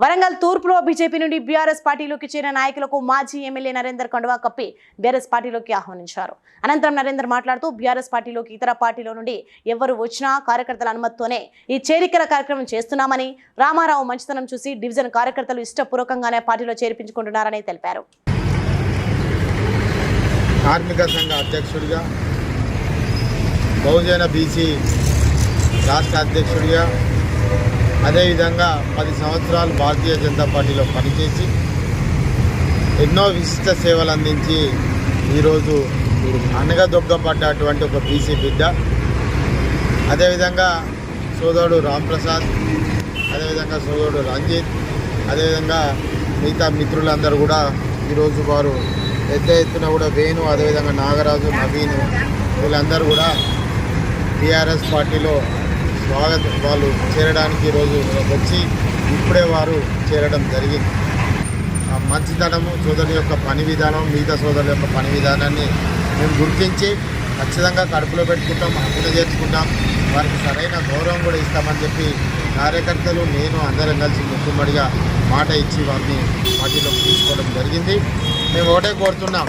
వరంగల్ తూర్పులో బీజేపీ నుండి బీఆర్ఎస్ పార్టీలోకి చేరిన నాయకులకు మాజీ ఎమ్మెల్యే నరేందర్ కండువా కప్పి బీఆర్ఎస్ పార్టీలోకి ఆహ్వానించారు. అనంతరం నరేందర్ మాట్లాడుతూ బీఆర్ఎస్ పార్టీలోకి ఇతర పార్టీలో నుండి ఎవరు వచ్చినా కార్యకర్తల అనుమతితోనే ఈ చేరికల కార్యక్రమం చేస్తున్నామని రామారావు మంచితనం చూసి డివిజన్ కార్యకర్తలు ఇష్టపూర్వకంగానే పార్టీలో చేర్పించుకుంటున్నారని తెలిపారు. కార్మిక సంఘ అధ్యక్షుడిగా బహుజన బీసీ రాష్ట్ర అధ్యక్షుడిగా అదేవిధంగా పది సంవత్సరాలు భారతీయ జనతా పార్టీలో పనిచేసి ఎన్నో విశిష్ట సేవలు అందించి ఈరోజు అనగదొగ్గపడ్డటువంటి ఒక బీసీ బిడ్డ. అదేవిధంగా సోదరుడు రాంప్రసాద్ అదేవిధంగా సోదరుడు రంజిత్ అదేవిధంగా మిగతా మిత్రులందరూ కూడా ఈరోజు వారు పెద్ద ఎత్తున కూడా వేణు అదేవిధంగా నాగరాజు నవీను వీళ్ళందరూ కూడా టీఆర్ఎస్ పార్టీలో బాగా వాళ్ళు చేరడానికి ఈరోజు వచ్చి ఇప్పుడే వారు చేరడం జరిగింది. ఆ మంచితనము సోదరుని యొక్క పని విధానం మిగతా సోదరుల యొక్క పని విధానాన్ని మేము గుర్తించి ఖచ్చితంగా కడుపులో పెట్టుకుంటాం హక్కున చేర్చుకుంటాం. వారికి సరైన గౌరవం కూడా ఇస్తామని చెప్పి కార్యకర్తలు నేను అందరం కలిసి ముక్కుమ్మడిగా మాట ఇచ్చి వారిని పార్టీలోకి తీసుకోవడం జరిగింది. మేము ఒకటే కోరుతున్నాం.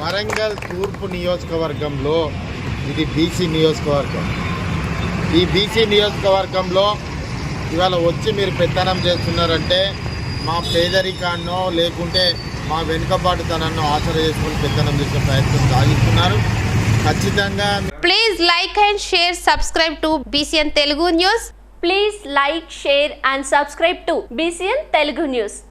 వరంగల్ తూర్పు నియోజకవర్గంలో ఇది బీసీ నియోజకవర్గం. ఈ బీసీ నియోజకవర్గంలో ఇవాళ వచ్చి మీరు ప్రచారం చేస్తున్నారంటే మా పేదరికాన్ను లేకుంటే మా వెనుకబాటుతనాన్ని చేసుకుని పెత్తనం చేసే ప్రయత్నం సాగిస్తున్నారు. ఖచ్చితంగా please like and share subscribe to BCN Telugu news please like share and subscribe to BCN Telugu news